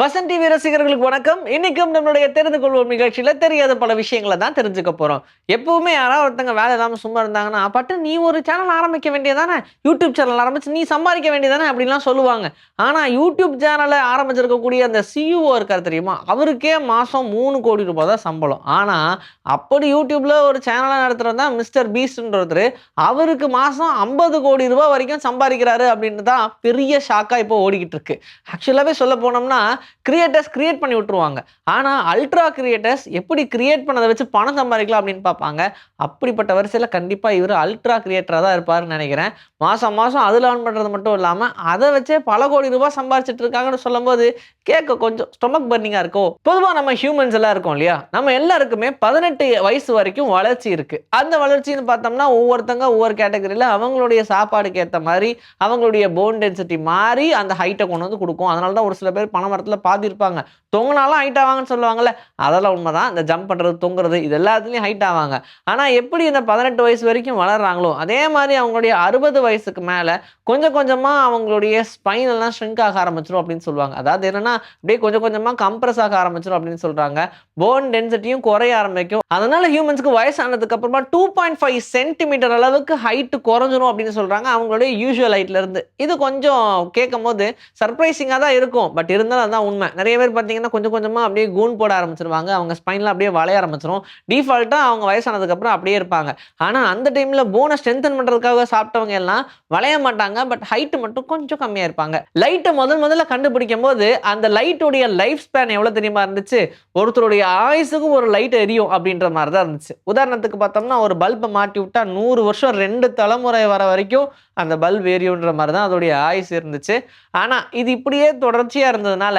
Vasanth TV ரசிகர்களுக்கு வணக்கம். இன்னைக்கும் நம்மளுடைய தெரிந்து கொள்வோம் நிகழ்ச்சியில் தெரியாத பல விஷயங்களை தான் தெரிஞ்சுக்க போகிறோம் எப்பவுமே யாராவது ஒருத்தங்க வேலை இல்லாமல் சும்மா இருந்தாங்கன்னா பட்டு நீ ஒரு சேனல் ஆரம்பிக்க வேண்டியதானே? யூடியூப் சேனல் ஆரம்பிச்சு நீ சம்பாதிக்க வேண்டியதானே? அப்படிலாம் சொல்லுவாங்க. ஆனால் யூடியூப் சேனலை ஆரம்பிச்சிருக்கக்கூடிய அந்த சிஇஓ இருக்கார் தெரியுமா? அவருக்கே மாதம் மூணு கோடி ரூபாய் தான் சம்பளம். ஆனால் அப்படி யூடியூப்பில் ஒரு சேனலை நடத்துகிறது தான் மிஸ்டர் பீஸ்ட்ன்ற ஒருத்தர். அவருக்கு மாதம் ஐம்பது கோடி ரூபாய் வரைக்கும் சம்பாதிக்கிறாரு அப்படின்னு தான் பெரிய ஷாக்காக இப்போ ஓடிக்கிட்டு இருக்கு. ஆக்சுவலாகவே சொல்ல போனோம்னா கிரியேட்டர்ஸ் கிரியேட் பண்ணி விட்டுருவாங்க. ஆனால் அல்ட்ரா கிரியேட்டர்ஸ் எப்படி கிரியேட் பண்ணதை வச்சு பணம் சம்பாதிக்கலாம் அப்படின்னு பார்ப்பாங்க. அப்படிப்பட்ட வரிசையில் கண்டிப்பாக இவர் அல்ட்ரா கிரியேட்டராக தான் இருப்பார்னு நினைக்கிறேன். மாதம் மாதம் அதில் லேர்ன் பண்ணுறது மட்டும் இல்லாமல் அதை வச்சே பல கோடி ரூபாய் சம்பாரிச்சிட்டு இருக்காங்கன்னு சொல்லும்போது கேட்க கொஞ்சம் ஸ்டொமக் பர்னிங்காக இருக்கும். பொதுவாக நம்ம ஹியூமன்ஸ் எல்லாம் இருக்கோம் இல்லையா? நம்ம எல்லாருக்குமே பதினெட்டு வயசு வரைக்கும் வளர்ச்சி இருக்குது அந்த வளர்ச்சின்னு பார்த்தோம்னா ஒவ்வொருத்தங்க ஒவ்வொரு கேட்டகரியில் அவங்களுடைய சாப்பாடுக்கு ஏற்ற மாதிரி அவங்களுடைய போன் டென்சிட்டி மாறி அந்த ஹைட்டை கொண்டு வந்து கொடுக்கும். அதனால தான் ஒரு சில பேர் பனை மரத்தில் பாதி தொங்கினாலும் ஹைட் ஆவாங்கன்னு சொல்லுவாங்கல்ல அதெல்லாம் உண்மைதான். இந்த ஜம்ப் பண்ணுறது தொங்குறது இது எல்லாத்துலேயும் ஹைட் ஆவாங்க. ஆனால் எப்படி இந்த பதினெட்டு வயசு வரைக்கும் வளர்றாங்களோ அதே மாதிரி அவங்களுடைய அறுபது வயசுக்கு மேலே கொஞ்சம் கொஞ்சமாக அவங்களுடைய ஸ்பைன் எல்லாம் ஷ்ரிங்க் ஆக ஆரம்பிச்சிடும் அப்படின்னு சொல்லுவாங்க. அதாவது என்னன்னா அப்படியே கொஞ்சம் கொஞ்சமாக கம்ப்ரஸ் ஆக ஆரம்பிச்சிடும் அப்படின்னு சொல்கிறாங்க போன் டென்சிட்டியும் குறைய ஆரம்பிக்கும். அதனால ஹியூமன்ஸ்க்கு வயசானதுக்கு அப்புறமா டூ பாயிண்ட் ஃபைவ் சென்டிமீட்டர் அளவுக்கு ஹைட் குறைஞ்சிரும் அப்படின்னு சொல்கிறாங்க அவங்களுடைய யூஸ்வல் ஹைட்ல இருந்து. இது கொஞ்சம் கேட்கும் போது சர்ப்ரைசிங்காக தான் இருக்கும். பட் இருந்தாலும் அதுதான் உண்மை. நிறைய பேர் பார்த்தீங்கன்னா கொஞ்சம் கொஞ்சமாக அப்படியே கூன் போட ஆரம்பிச்சிருவாங்க. அவங்க ஸ்பைனில் அப்படியே வளைய ஆரம்பிச்சிரும். டிஃபால்ட்டாக அவங்க வயசானதுக்கப்புறம் அப்படியே இருப்பாங்க. ஆனால் அந்த டைமில் போனை ஸ்ட்ரென்தன் பண்ணுறதுக்காக சாப்பிட்டவங்க எல்லாம் வளைய மாட்டாங்க. பட் ஹைட்டு மட்டும் கொஞ்சம் கம்மியாக இருப்பாங்க. லைட்டை முதல் முதல்ல கண்டுபிடிக்கும் போது அந்த லைட்டுடைய லைஃப் ஸ்பேன் எவ்வளோ தெரியுமா இருந்துச்சு? ஒருத்தருடைய ஆயுசுக்கும் ஒரு லைட் எரியும் அப்படின்ற மாதிரி தான் இருந்துச்சு. உதாரணத்துக்கு பார்த்தோம்னா ஒரு பல்பை மாட்டி விட்டா நூறு வருஷம் ரெண்டு தலைமுறை வர வரைக்கும் அந்த பல்ப் எரியுன்ற மாதிரி தான் அதோடைய ஆயுசு இருந்துச்சு. ஆனால் இது இப்படியே தொடர்ச்சியாக இருந்ததுனால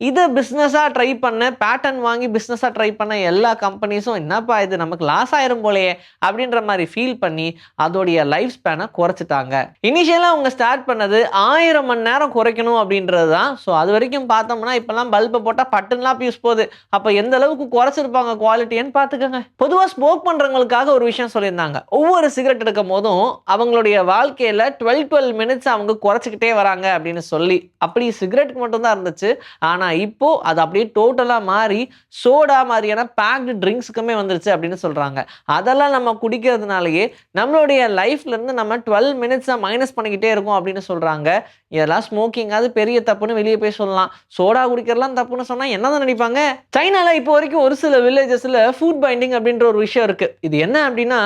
இதை பிஸ்னஸாக ட்ரை பண்ண பேட்டர்ன் வாங்கி பிஸ்னஸாக ட்ரை பண்ண எல்லா கம்பெனிஸும் என்னப்பா இது? நமக்கு லாஸ் ஆயிரும் போலயே அப்படின்ற மாதிரி ஃபீல் பண்ணி அதோடைய லைஃப் ஸ்பேனை குறைச்சிட்டாங்க. இனிஷியலாக அவங்க ஸ்டார்ட் பண்ணது ஆயிரம் மணி நேரம் குறைக்கணும் அப்படின்றது தான். ஸோ அது வரைக்கும் பார்த்தோம்னா இப்போல்லாம் பல்பை போட்டால் பட்டன்லாம் பியூஸ் போகுது. அப்போ எந்த அளவுக்கு குறைச்சிருப்பாங்க குவாலிட்டின்னு பார்த்துக்கோங்க. பொதுவாக ஸ்மோக் பண்ணுறவங்களுக்காக ஒரு விஷயம் சொல்லியிருந்தாங்க. ஒவ்வொரு சிகரெட் எடுக்கும் போதும் அவங்களுடைய வாழ்க்கையில் டுவெல் டுவெல் மினிட்ஸ் அவங்க குறைச்சிக்கிட்டே வராங்க அப்படின்னு சொல்லி. அப்படி சிகரெட்டுக்கு மட்டும்தான் இருந்துச்சு. ஆனால் இப்போது அது அப்படியே டோட்டலாக மாறி சோடா மாதிரியான பேக்டு ட்ரிங்க்ஸுக்குமே வந்துருச்சு அப்படின்னு சொல்கிறாங்க அதெல்லாம் நம்ம குடிக்கிறதுனாலயே நம்மளுடைய லைஃப்லேருந்து நம்ம டுவெல் மினிட்ஸை மைனஸ் பண்ணிக்கிட்டே இருக்கோம் அப்படின்னு சொல்கிறாங்க இதெல்லாம் ஸ்மோக்கிங் அது பெரிய தப்புன்னு வெளியே போய் சொல்லலாம். சோடா குடிக்கிறலாம் தப்புன்னு சொன்னால் என்ன தான் நினைப்பாங்க? சைனாவில் இப்போ வரைக்கும் ஒரு சில வில்லேஜஸில் ஃபுட் பைண்டிங் அப்படின்ற ஒரு விஷயம் இருக்குது இது என்ன அப்படின்னா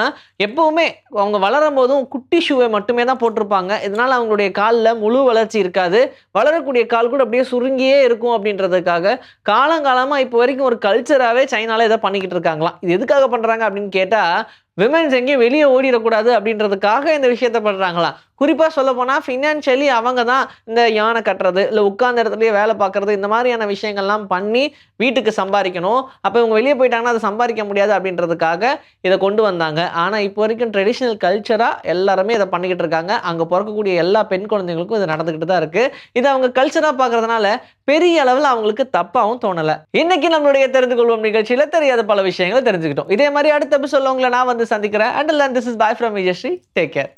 எப்போவுமே அவங்க வளரும் போதும் குட்டி ஷூவை மட்டுமே தான் போட்டிருப்பாங்க. இதனால் அவங்களுடைய காலில் முழு வளர்ச்சி இருக்காது. வளரக்கூடிய கால் கூட அப்படியே சுருங்கியே இருக்கும் அப்படின்னு அப்படின்றதுக்காக காலங்காலமாக இப்போ வரைக்கும் ஒரு கல்ச்சராகவே சைனாவில் இதை பண்ணிக்கிட்டு இருக்காங்களாம். இது எதுக்காக பண்ணுறாங்க அப்படின்னு கேட்டால் விமன்ஸ் எங்கேயும் வெளியே ஓடிடக்கூடாது அப்படின்றதுக்காக இந்த விஷயத்த பண்ணுறாங்களா குறிப்பாக சொல்ல போனால் ஃபினான்ஷியலி அவங்க தான் இந்த யானை கட்டுறது இல்லை உட்கார்ந்த இடத்துலயே வேலை பார்க்குறது இந்த மாதிரியான விஷயங்கள்லாம் பண்ணி வீட்டுக்கு சம்பாதிக்கணும். அப்போ இவங்க வெளியே போயிட்டாங்கன்னா அதை சம்பாதிக்க முடியாது அப்படின்றதுக்காக இதை கொண்டு வந்தாங்க. ஆனால் இப்போ வரைக்கும் ட்ரெடிஷ்னல் கல்ச்சராக எல்லாருமே இதை பண்ணிக்கிட்டு இருக்காங்க. அங்கே பிறக்கக்கூடிய எல்லா பெண் குழந்தைங்களுக்கும் இது நடந்துக்கிட்டு தான் இருக்குது இதை அவங்க கல்ச்சராக பார்க்கறதுனால பெரிய அளவில் அவங்களுக்கு தப்பாகவும் தோணலை. இன்னைக்கு நம்மளுடைய தெரிந்து கொள்வோம் நிகழ்ச்சியில் தெரியாத பல விஷயங்களை தெரிஞ்சுக்கிட்டோம். இதே மாதிரி அடுத்த எபிசோட உங்களை நான் வந்து சந்திக்கிறேன் and this is bye from Vijayasri take care